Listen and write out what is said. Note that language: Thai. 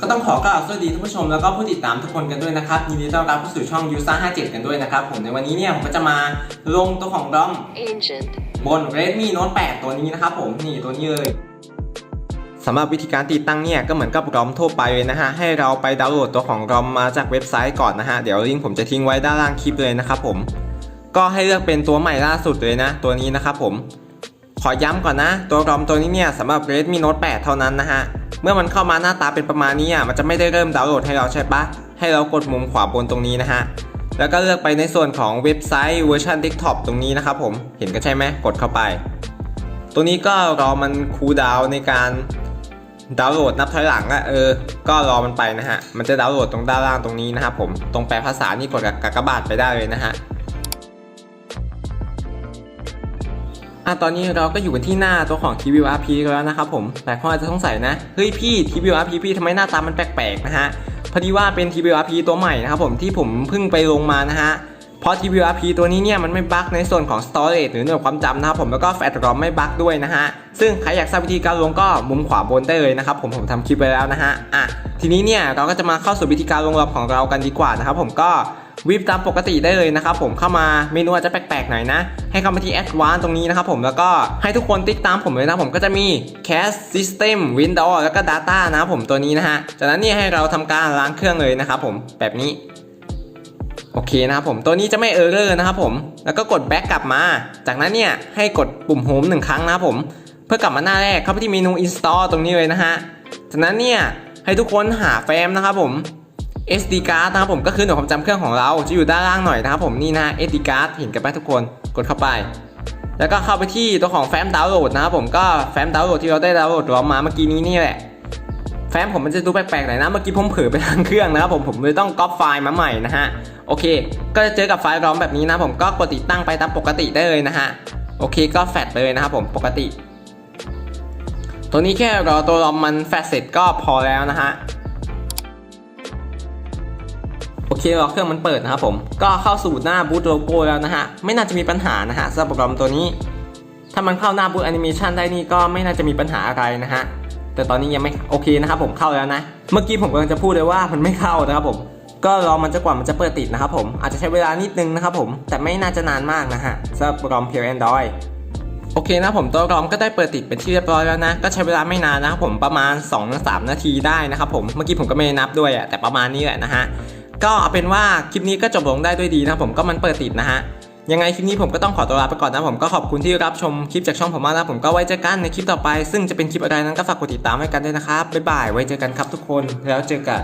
ก็ต้องขอกล่าวสวัสดีท่านผู้ชมแล้วก็ผู้ติดตามทุกคนกันด้วยนะครับยินดีต้อนรับเข้าสู่ช่อง u s a 57 กันด้วยนะครับผมในวันนี้เนี่ยผมก็จะมาลงตัวของดอม Ancient. บน Redmi Note 8 ตัวนี้นะครับผมนี่ตัวนี้เลยสำหรับวิธีการติดตั้งเนี่ยก็เหมือนกับรอมทั่วไปเลยนะฮะให้เราไปดาวน์โหลดตัวของรอมมาจากเว็บไซต์ก่อนนะฮะเดี๋ยวลิงก์ผมจะทิ้งไว้ด้านล่างคลิปเลยนะครับผมก็ให้เลือกเป็นตัวใหม่ล่าสุดเลยนะ ตัวนี้นะครับผมขอย้ำก่อนนะ ตัวรอมตัวนี้เนี่ยสำหรับ Redmi Note 8 เท่านั้นนะฮะ เมื่อมันเข้ามาหน้าตาเป็นประมาณนี้อะมันจะไม่ได้เริ่มดาวน์โหลดให้เราใช่ปะให้เรากดมุมขวาบนตรงนี้นะฮะแล้วก็เลือกไปในส่วนของเว็บไซต์เวอร์ชัน Desktop ตรงนี้นะครับผมเห็นกันใช่ไหมกดเข้าไป ตัวนี้ก็รอมันคูลดาวน์ในการดาวน์โหลดนับถอยหลังอะเออ ก็รอมันไปนะฮะ มันจะดาวน์โหลดตรงด้านล่างตรงนี้นะครับผม ตรงแปลภาษานี่กดกับกากบาทไปได้เลยนะฮะ อะตอนนี้เราก็อยู่กันที่หน้าตัวของ TVRP แล้วนะครับผมหลายคนอาจจะสงสัยนะ เฮ้ยพี่ TVRP พี่ทำไมหน้าตามันแปลกๆนะฮะ พอดีว่าเป็น TVRP ตัวใหม่นะครับผมที่ผมเพิ่งไปลงมานะฮะ เพราะ TVRP ตัวนี้เนี่ยมันไม่บั๊กในส่วนของ storage หรือหน่วยความจำนะครับผมแล้วก็แฟลชรอมไม่บั๊กด้วยนะฮะ ซึ่งใครอยากทราบวิธีการลงก็มุมขวาบนได้เลยนะครับผมผมทำคลิปไปแล้วนะฮะ อะทีนี้เนี่ยเราก็จะมาเข้าสู่วิธีการลงรอมของเรากันดีกว่านะครับผมก็ วิบตามปกติได้เลยนะครับผมเข้ามาเมนูอาจจะแปลกๆหน่อยนะ ให้เข้ามาที่ Advanced ตรงนี้นะครับผมแล้วก็ให้ทุกคนติ๊กตามผมเลยนะผมก็จะมี Cache System Windows แล้วก็ Data นะครับผมตัวนี้นะฮะจากนั้นเนี่ยให้เราทำการล้างเครื่องเลยนะครับผมแบบนี้โอเคนะครับผมตัวนี้จะไม่เออร์เรอร์นะครับผมแล้วก็กดแบ็กกลับมา จากนั้นเนี่ยให้กดปุ่มโฮมหนึ่งครั้งนะครับผมเพื่อกลับมาหน้าแรกเข้าไปที่เมนู install ตรงนี้เลยนะฮะจากนั้นเนี่ยให้ทุกคนหาแฟ้มนะครับผม SD card นะครับผมก็คือหน่วยความจำเครื่องของเราจะอยู่ด้านล่างหน่อยนะครับผมนี่นะ SD card เห็นกันไหมทุกคนกดเข้าไป แล้วก็เข้าไปที่ตัวของแฟ้มดาวน์โหลดนะครับผมก็แฟ้มดาวน์โหลดที่เราได้ดาวน์โหลดรอมมาเมื่อกี้นี้นี่แหละแฟ้มผมมันจะดูแปลกๆหน่อยนะเมื่อกี้ผมเผลอไปทางเครื่องนะครับผมผมเลยต้องก๊อปไฟล์มาใหม่นะฮะโอเค ก็จะเจอกับไฟล์รอมแบบนี้นะผมก็กดติดตั้งไปตามปกติได้เลยนะฮะโอเคก็แฟดเลยนะครับผมปกติ ตัวนี้แค่รอตัวรอมมันแฟดเสร็จก็พอแล้วนะฮะ โอเครอเครื่องมันเปิดนะครับผมก็เข้าสู่หน้าบูตโลโก้แล้วนะฮะไม่น่าจะมีปัญหานะฮะสำหรับโปรแกรมตัวนี้ ถ้ามันเข้าหน้าบูตแอนิเมชันได้นี่ก็ไม่น่าจะมีปัญหาอะไรนะฮะแต่ตอนนี้ยังไม่โอเคนะครับผมเข้าแล้วนะ เมื่อกี้ผมกำลังจะพูดเลยว่ามันไม่เข้านะครับผม ก็รอมันจะกว่ามันจะเปิดติดนะครับผมอาจจะใช้เวลานิดนึงนะครับผมแต่ไม่น่าจะนานมากนะฮะสำหรับโปรแกรมเพียวแอนดรอยโอเคนะผมตัวรอมก็ได้เปิดติดเป็นที่เรียบร้อยแล้วนะ ก็ใช้เวลาไม่นานนะครับผมประมาณ2-3นาทีได้นะครับผมเมื่อกี้ผมก็ไม่นับด้วยอะแต่ประมาณนี้แหละนะฮะ ก็เอาเป็นว่าคลิปนี้ก็จบลงได้ด้วยดีนะผมก็มันเปิดติดนะฮะยังไงคลิปนี้ผมก็ต้องขอตัวลาไปก่อนนะผมก็ขอบคุณที่รับชมคลิปจากช่องผมมากนะผมก็ไว้เจอกันในคลิปต่อไป ซึ่งจะเป็นคลิปอะไรนั้นก็ฝากกดติดตามไว้กันด้วยนะครับบ๊ายบายไว้เจอกันครับทุกคนแล้วเจอกัน